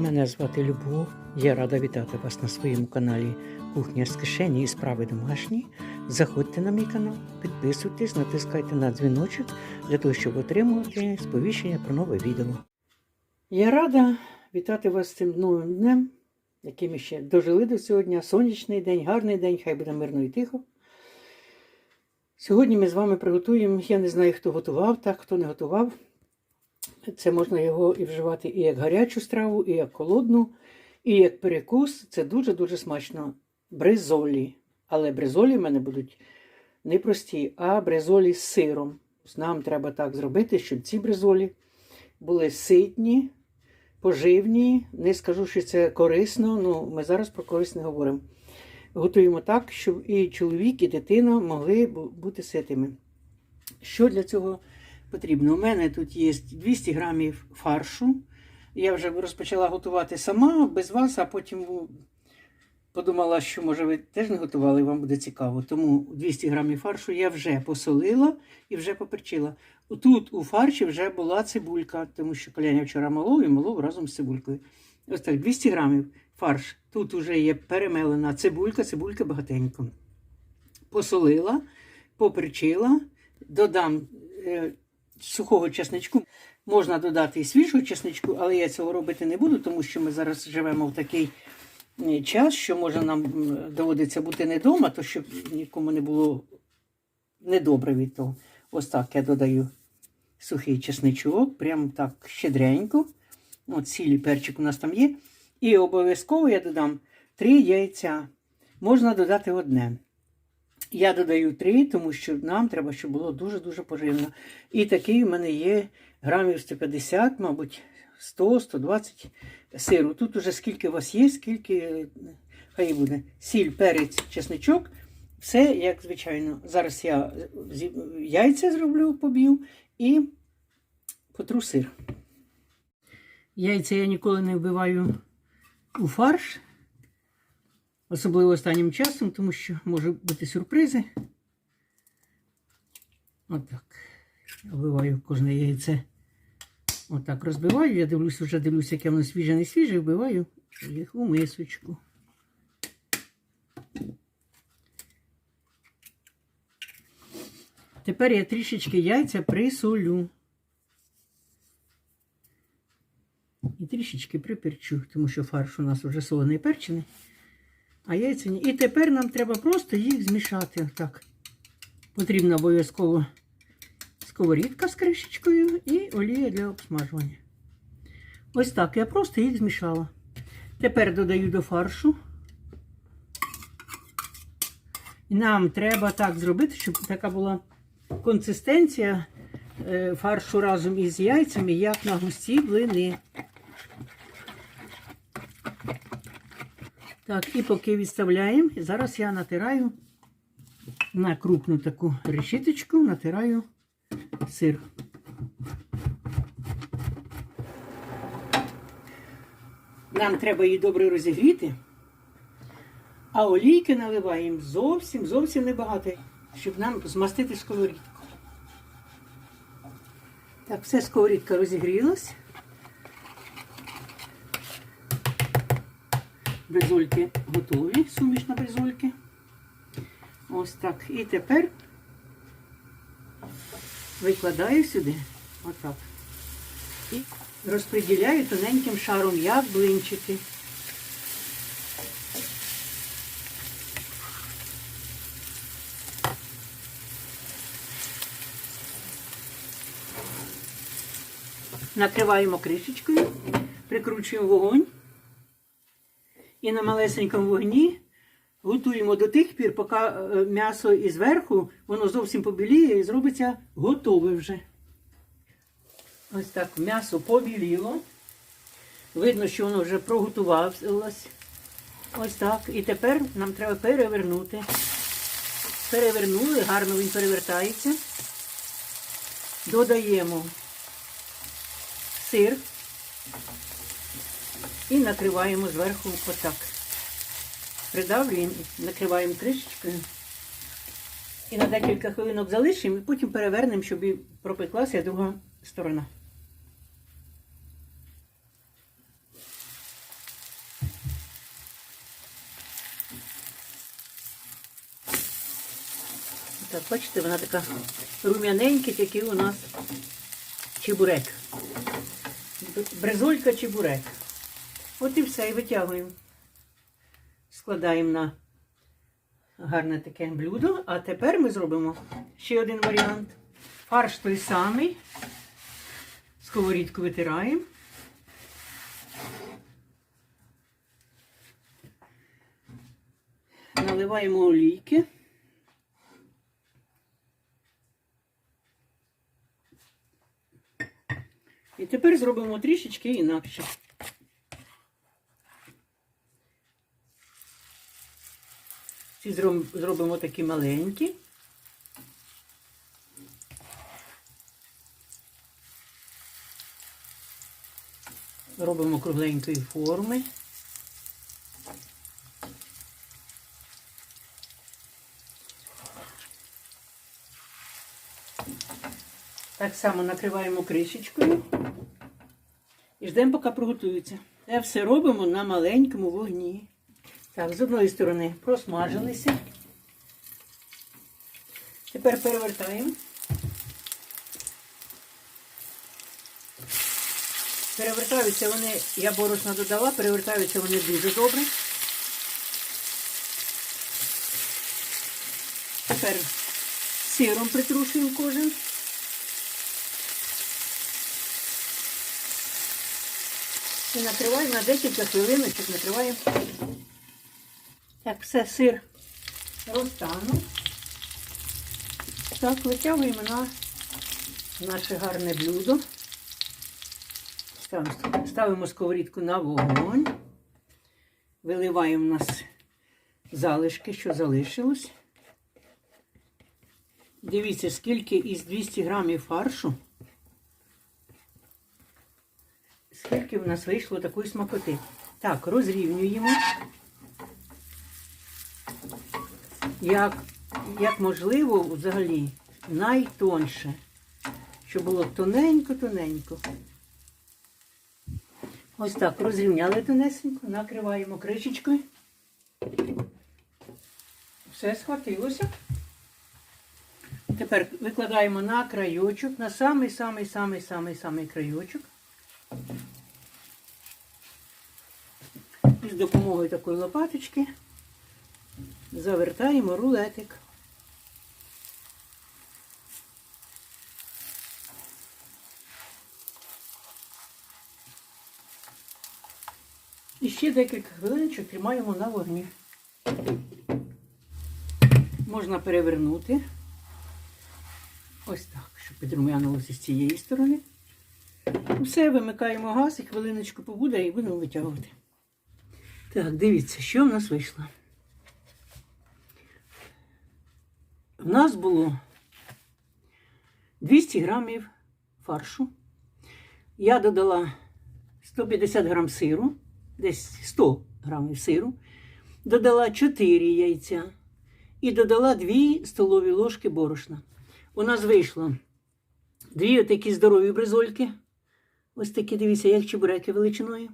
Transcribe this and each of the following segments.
Мене звати Любов. Я рада вітати вас на своєму каналі Кухня з кишені і справи домашні. Заходьте на мій канал, підписуйтесь, натискайте на дзвіночок для того, щоб отримувати сповіщення про нове відео. Я рада вітати вас цим новим днем, який ми ще дожили до сьогодні. Сонячний день, гарний день, хай буде мирно і тихо. Сьогодні ми з вами приготуємо, я не знаю, хто готував, так, хто не готував. Це можна його і вживати і як гарячу страву, і як холодну, і як перекус. Це дуже-дуже смачно. Бризолі. Але бризолі в мене будуть не прості, а бризолі з сиром. Нам треба так зробити, щоб ці бризолі були ситні, поживні. Не скажу, що це корисно, ну ми зараз про корисне говоримо. Готуємо так, щоб і чоловік, і дитина могли бути ситими. Що для цього потрібно? У мене тут є 200 грамів фаршу. Я вже розпочала готувати сама, без вас, а потім подумала, що, може, ви теж не готували, і вам буде цікаво. Тому 200 грамів фаршу я вже посолила і вже поперчила. Тут у фарші вже була цибулька, тому що коляня вчора молов і молов разом з цибулькою. Ось так, 200 грамів фарш. Тут вже є перемелена цибулька, цибулька багатенько. Посолила, поперчила, додам е, сухого чесничку. Можна додати і свіжого чесничку, але я цього робити не буду, тому що ми зараз живемо в такий час, що може нам доводиться бути не вдома, то щоб нікому не було недобре від того. Ось так я додаю сухий чесничок, прям так щедренько. От сілі перчик у нас там є. І обов'язково я додам 3 яйця. Можна додати одне. Я додаю 3, тому що нам треба, щоб було дуже-дуже поживно. І такий в мене є грамів 150, мабуть, 100-120 сиру. Тут уже скільки у вас є, скільки хай буде. Сіль, перець, чесничок. Все, як звичайно. Зараз я яйця зроблю, поб'ю і потру сир. Яйця я ніколи не вбиваю у фарш, особливо останнім часом, тому що можуть бути сюрпризи. Отак. Вбиваю кожне яйце. Отак розбиваю. Я дивлюсь, вже дивлюся, яке воно свіже, не свіже, вбиваю їх у мисочку. Тепер я трішечки яйця присолю. І трішечки приперчу, тому що фарш у нас вже солений перчений. А яйця ні. І тепер нам треба просто їх змішати. Отак. Потрібна обов'язково сковорідка з кришечкою і олія для обсмажування. Ось так я просто їх змішала. Тепер додаю до фаршу. І нам треба так зробити, щоб така була консистенція фаршу разом із яйцями, як на густі блини. Так, і поки відставляємо, зараз я натираю на крупну таку решіточку, натираю сир. Нам треба її добре розігріти, а олійки наливаємо зовсім, зовсім небагато, щоб нам змастити сковорідку. Так, все сковорідка розігрілась. Бризольки готові, суміш на бризольки. Ось так. І тепер викладаю сюди, отак. І розподіляю тоненьким шаром, як блинчики. Накриваємо кришечкою, прикручуємо вогонь. І на малесенькому вогні готуємо до тих пір, поки м'ясо із верху, воно зовсім побіліє і зробиться готове вже. Ось так м'ясо побіліло. Видно, що воно вже проготувалось. Ось так. І тепер нам треба перевернути. Перевернули, гарно він перевертається. Додаємо сир і накриваємо зверху отак. Придавлюємо, накриваємо кришечкою. І на декілька хвилинок залишимо і потім перевернемо, щоб пропеклася друга сторона. Так, бачите, вона така рум'яненька, тільки у нас чебурек. Бризолька чебурек. От і все, і витягуємо. Складаємо на гарне таке блюдо. А тепер ми зробимо ще один варіант. Фарш той самий. Сковорідку витираємо. Наливаємо олійки. І тепер зробимо трішечки інакше. Ці зробимо такі маленькі. Робимо кругленької форми. Так само накриваємо кришечкою і ждемо, поки приготується. Це все робимо на маленькому вогні. Так, з одної сторони просмажилися. Тепер перевертаємо. Перевертаються вони, я борошна додала, перевертаються вони дуже добре. Тепер сиром притрушуємо кожен. І накриваємо на декілька хвилиночок, накриваємо. Так, все, сир розтанув. Так, витягуємо на наше гарне блюдо. Ставимо, ставимо сковорідку на вогонь. Виливаємо у нас залишки, що залишилось. Дивіться, скільки із 200 грамів фаршу. Скільки в нас вийшло такої смакоти. Так, розрівнюємо. Як, як можливо, взагалі, найтонше. Щоб було тоненько-тоненько. Ось так розрівняли тонесенько, накриваємо кришечкою. Все схватилося. Тепер викладаємо на крайочок, на самий-самий-самий-самий-самий крайочок. І з допомогою такої лопаточки завертаємо рулетик. І ще декілька хвилиночок тримаємо на вогні. Можна перевернути. Ось так, щоб підрум'янилося з цієї сторони. Все, вимикаємо газ і хвилиночку побуде і будемо витягувати. Так, дивіться, що в нас вийшло. В нас було 200 грамів фаршу. Я додала 150 грам сиру, десь 100 грамів сиру, додала 4 яйця і додала 2 столові ложки борошна. У нас вийшло дві такі здорові бризольки. Ось такі, дивіться, як чебуреки величиною.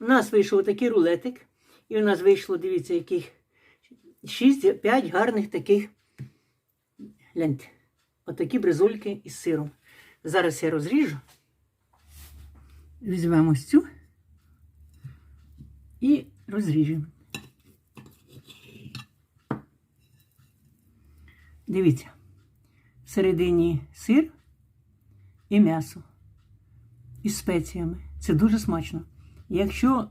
У нас вийшов отакий рулетик. І у нас вийшло, дивіться, яких 6-5 гарних таких. Гляньте, отакі бризольки із сиром. Зараз я розріжу. Візьмемо цю і розріжемо. Дивіться, всередині сир і м'ясо із спеціями. Це дуже смачно. Якщо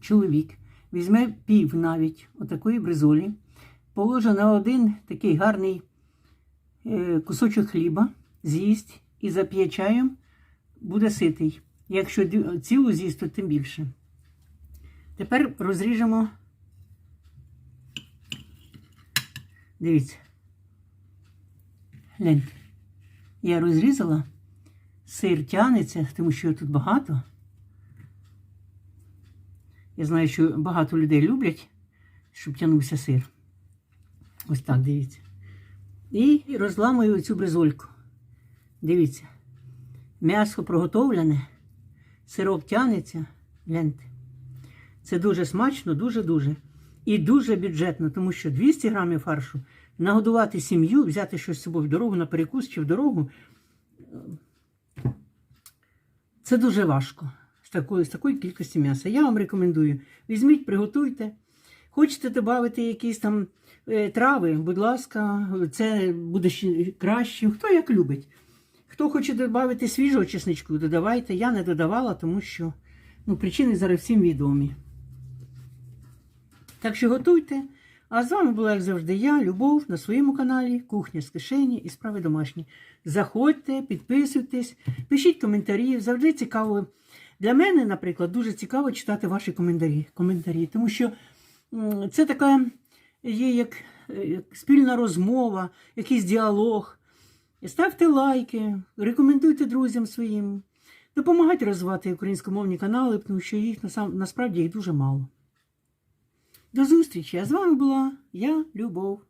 чоловік візьме пів навіть отакої бризолі, положить на один такий гарний кусочок хліба, з'їсть і зап'є чаєм, буде ситий. Якщо цілу з'їсть, то тим більше. Тепер розріжемо. Дивіться. Гляньте. Я розрізала. Сир тянеться, тому що його тут багато. Я знаю, що багато людей люблять, щоб тягнувся сир. Ось так, дивіться. І розламую цю бризольку. Дивіться. М'ясо проготовлене, сирок тянеться. Гляньте. Це дуже смачно, дуже-дуже. І дуже бюджетно, тому що 200 грамів фаршу нагодувати сім'ю, взяти щось з собою в дорогу на перекус чи в дорогу. Це дуже важко з такої, з такої кількості м'яса. Я вам рекомендую: візьміть, приготуйте. Хочете додати якісь там трави, будь ласка, це буде ще краще. Хто як любить. Хто хоче додати свіжого чесничку, додавайте. Я не додавала, тому що ну, причини зараз всім відомі. Так що готуйте. А з вами була, як завжди, я, Любов, на своєму каналі Кухня з кишені і справи домашні. Заходьте, підписуйтесь, пишіть коментарі. Завжди цікаво. Для мене, наприклад, дуже цікаво читати ваші коментарі, коментарі тому що це така є як, е, спільна розмова, якийсь діалог. Ставте лайки, рекомендуйте друзям своїм, допомагайте розвивати українськомовні канали, тому що їх насправді їх дуже мало. До зустрічі! А з вами була я, Любов.